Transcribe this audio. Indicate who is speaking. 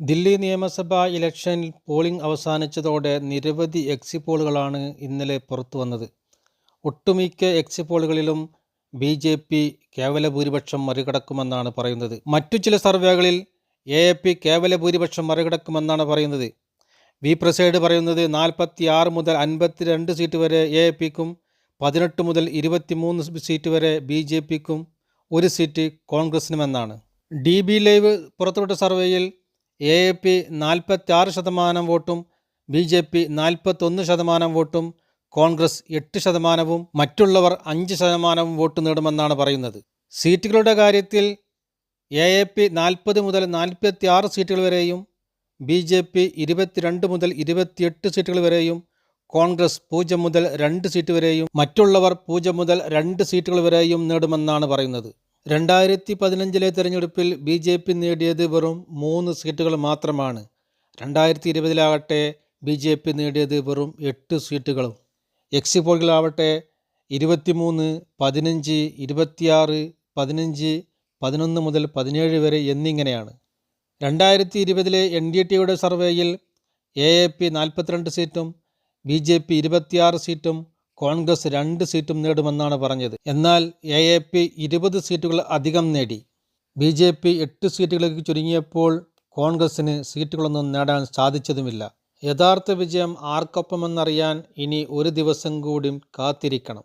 Speaker 1: ദില്ലി നിയമസഭാ ഇലക്ഷനിൽ പോളിംഗ് അവസാനിച്ചതോടെ നിരവധി എക്സിറ്റ് പോളുകളാണ് ഇന്നലെ പുറത്തുവന്നത്. ഒട്ടുമിക്ക എക്സിറ്റ് പോളുകളിലും ബി ജെ പി കേവല ഭൂരിപക്ഷം മറികടക്കുമെന്നാണ് പറയുന്നത്. മറ്റു ചില സർവേകളിൽ എ എ പി കേവല ഭൂരിപക്ഷം മറികടക്കുമെന്നാണ് പറയുന്നത്. വി പ്രസൈഡ് പറയുന്നത് നാൽപ്പത്തി ആറ് മുതൽ അൻപത്തിരണ്ട് സീറ്റ് വരെ എ എ പിക്കും പതിനെട്ട് മുതൽ ഇരുപത്തിമൂന്ന് സീറ്റ് വരെ ബി ജെ പിക്കും ഒരു സീറ്റ് കോൺഗ്രസിനുമെന്നാണ്. ഡി ബി ലൈവ് പുറത്തുവിട്ട സർവേയിൽ എ എ പി നാൽപ്പത്തി ആറ് ശതമാനം വോട്ടും ബി ജെ പി നാൽപ്പത്തൊന്ന് ശതമാനം വോട്ടും കോൺഗ്രസ് എട്ട് ശതമാനവും മറ്റുള്ളവർ അഞ്ച് ശതമാനവും വോട്ട് നേടുമെന്നാണ് പറയുന്നത്. സീറ്റുകളുടെ കാര്യത്തിൽ എ എ പി നാൽപ്പത് മുതൽ നാൽപ്പത്തി ആറ് സീറ്റുകൾ വരെയും ബി ജെ പി ഇരുപത്തിരണ്ട് മുതൽ ഇരുപത്തിയെട്ട് സീറ്റുകൾ വരെയും കോൺഗ്രസ് പൂജ്യം മുതൽ രണ്ട് സീറ്റ് വരെയും മറ്റുള്ളവർ പൂജ്യം മുതൽ രണ്ട് സീറ്റുകൾ വരെയും നേടുമെന്നാണ് പറയുന്നത്. രണ്ടായിരത്തി പതിനഞ്ചിലെ തെരഞ്ഞെടുപ്പിൽ ബി ജെ പി നേടിയത് വെറും മൂന്ന് സീറ്റുകൾ മാത്രമാണ്. രണ്ടായിരത്തി ഇരുപതിലാകട്ടെ ബി ജെ പി നേടിയത് വെറും എട്ട് സീറ്റുകളും. എക്സി പോളുകളാവട്ടെ ഇരുപത്തിമൂന്ന് പതിനഞ്ച് ഇരുപത്തിയാറ് പതിനഞ്ച് പതിനൊന്ന് മുതൽ പതിനേഴ് വരെ എന്നിങ്ങനെയാണ്. രണ്ടായിരത്തി ഇരുപതിലെ എൻ ഡി ടിയുടെ സർവേയിൽ എ എ പി നാൽപ്പത്തിരണ്ട് സീറ്റും ബി ജെ പി ഇരുപത്തിയാറ് സീറ്റും കോൺഗ്രസ് രണ്ട് സീറ്റും നേടുമെന്നാണ് പറഞ്ഞത്. എന്നാൽ എ എ പി ഇരുപത് സീറ്റുകൾ അധികം നേടി. ബി ജെ പി എട്ട് സീറ്റുകളിലേക്ക് ചുരുങ്ങിയപ്പോൾ കോൺഗ്രസിന് സീറ്റുകളൊന്നും നേടാൻ സാധിച്ചതുമില്ല. യഥാർത്ഥ വിജയം ആർക്കൊപ്പമെന്നറിയാൻ ഇനി ഒരു ദിവസം കൂടി കാത്തിരിക്കണം.